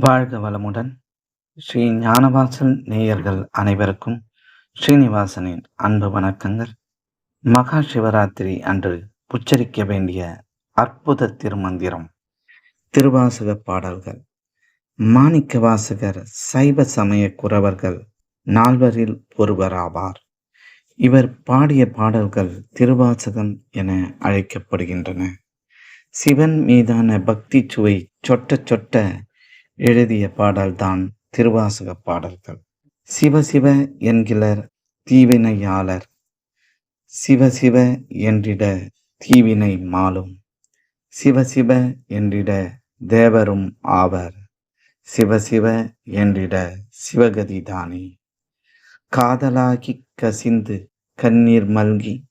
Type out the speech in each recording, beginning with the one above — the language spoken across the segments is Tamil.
வாழ்க வளமுடன். ஸ்ரீ ஞானவாசல் நேயர்கள் அனைவருக்கும் ஸ்ரீனிவாசனின் அன்பு வணக்கங்கள். மகா சிவராத்திரி அன்று உச்சரிக்க வேண்டிய அற்புத திருமந்திரம் திருவாசக பாடல்கள். மாணிக்க வாசகர் சைவ சமய குறவர்கள் நால்வரில் ஒருவராவார். இவர் பாடிய பாடல்கள் திருவாசகம் என அழைக்கப்படுகின்றன. சிவன் மீதான பக்தி சுவை சொட்ட சொட்ட எழுதிய பாடல்தான் திருவாசக பாடல்கள். சிவ சிவ தீவினையாளர். சிவ சிவ என்றிட தீவினை மாலும். சிவ சிவ என்றிட தேவரும் ஆவர். சிவ சிவ என்றிட சிவகதிதானே காதலாகி கசிந்து கண்ணீர் மல்கி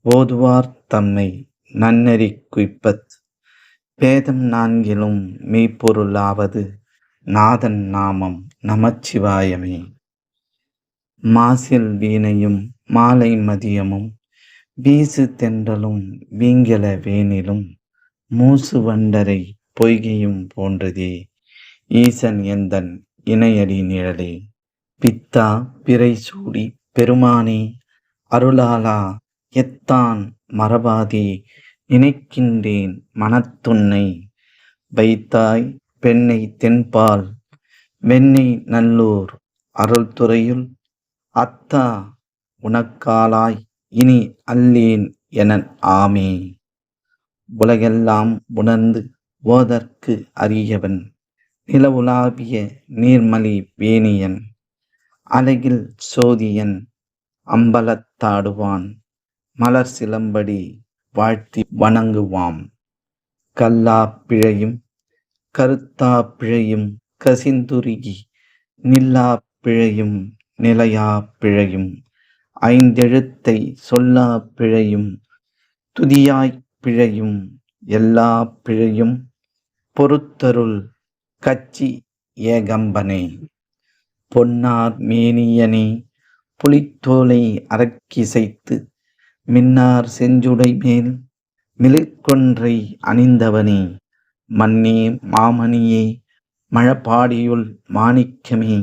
ஓதுவார் தம்மை நன்னறி குய்ப்பத் பேதம் நான்கிலும் மெய்ப்பொருளாவது நாதன் நாமம் நமச்சிவாயமே. மாசில் வீணையும் மாலை மதியமும் வீசு தென்றலும் வீங்கல வேனிலும் மூசு வண்டரை பொய்கையும் போன்றதே. ஈசன் எந்தன் இணையடி நிழலே? பித்தா பிறை சூடி பெருமானே அருளாலா எத்தான் மரபாதே நினைக்கின்றேன் மனத்துன்னை. வைத்தாய் பெண்ணை தென்பால் வெண்ணெய் நல்லூர் அருள்துறையுள். அத்தா உனக்காலாய் இனி அல்லேன் என ஆமே. உலகெல்லாம் உணர்ந்து ஓதற்கு அறியவன் நிலவுலாவிய நீர்மலி வேணியன். அழகில் சோதியன் அம்பலத்தாடுவான். மலர் சிலம்படி வாழ்த்தி வணங்குவாம். கல்லா பிழையும் கருத்தா பிழையும் கசிந்துருகி நில்லா பிழையும் நிலையா பிழையும் ஐந்தெழுத்தை சொல்லா பிழையும் துதியாய்ப் பிழையும் எல்லா பிழையும் பொறுத்தருள் கச்சி ஏகம்பனே. பொன்னார் மேனியனே புலித்தோலை அரக்கிசைத்து மின்னார் செஞ்சுடை மேல் மிளிர்கொன்றை அணிந்தவனே மன்னே மாமணியே மழப்பாடியுள் மாணிக்கமே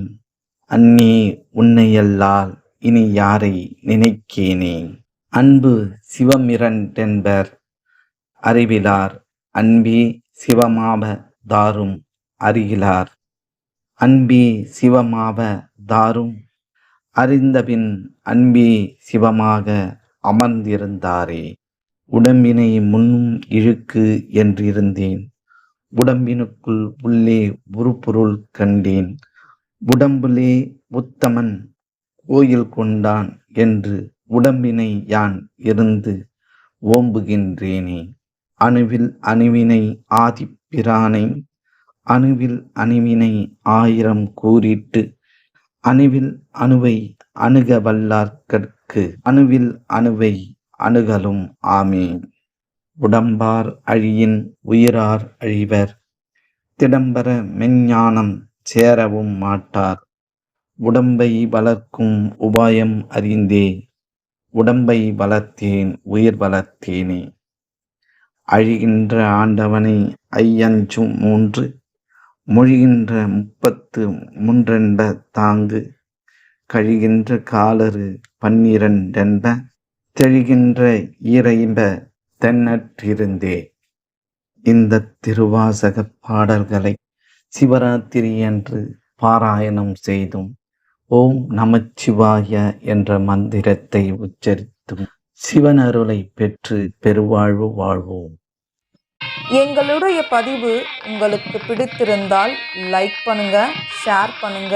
அன்னே உன்னையல்லால் இனி யாரை நினைக்கேனே. அன்பு சிவமிரண்டென்பர் அறிவிலார் அன்பே சிவமாவ தாரும் அறிகிலார். அன்பே சிவமாவ தாரும் அறிந்தபின் அன்பே சிவமாக அமர்ந்திருந்தாரே. உடம்பினை முன்னும் இழுக்கு என்றிருந்தேன். உடம்பினுக்குள் உள்ளே உருப்பொருள் கண்டேன். உடம்புலே உத்தமன் கோயில் கொண்டான் என்று உடம்பினை யான் இருந்து ஓம்புகின்றேனே. அணுவில் அணுவினை ஆதிப்பிரானை அணுவில் அணுவினை ஆயிரம் கூறிட்டு அணுவில் அணுவை அணுக வல்லார்கற்கு அணுவில் அணுவை அணுகலும் ஆமே உடம்பார் அழியின் உயிரார் அழிவர். திடம்பர மெஞ்ஞானம் சேரவும் மாட்டார். உடம்பை வளர்க்கும் உபாயம் அறிந்தே உடம்பை வளர்த்தேன் உயிர் வளர்த்தேனே. அழிகின்ற ஆண்டவனை ஐயஞ்சும் மூன்று மொழிகின்ற முப்பத்து மூன்றென்ப தாங்கு. கழிகின்ற காலரு பன்னிரண்டென்ப தெழிகின்ற ஈரைம்ப தென்னற்றிருந்தே. இந்த திருவாசக பாடல்களை சிவராத்திரியன்று பாராயணம் செய்தும் ஓம் நமச்சிவாய என்ற மந்திரத்தை உச்சரித்தும் சிவன் அருளை பெற்று பெருவாழ்வு வாழ்வோம். எங்களுடைய பதிவு உங்களுக்கு பிடித்திருந்தால் லைக் பண்ணுங்க ஷேர் பண்ணுங்க.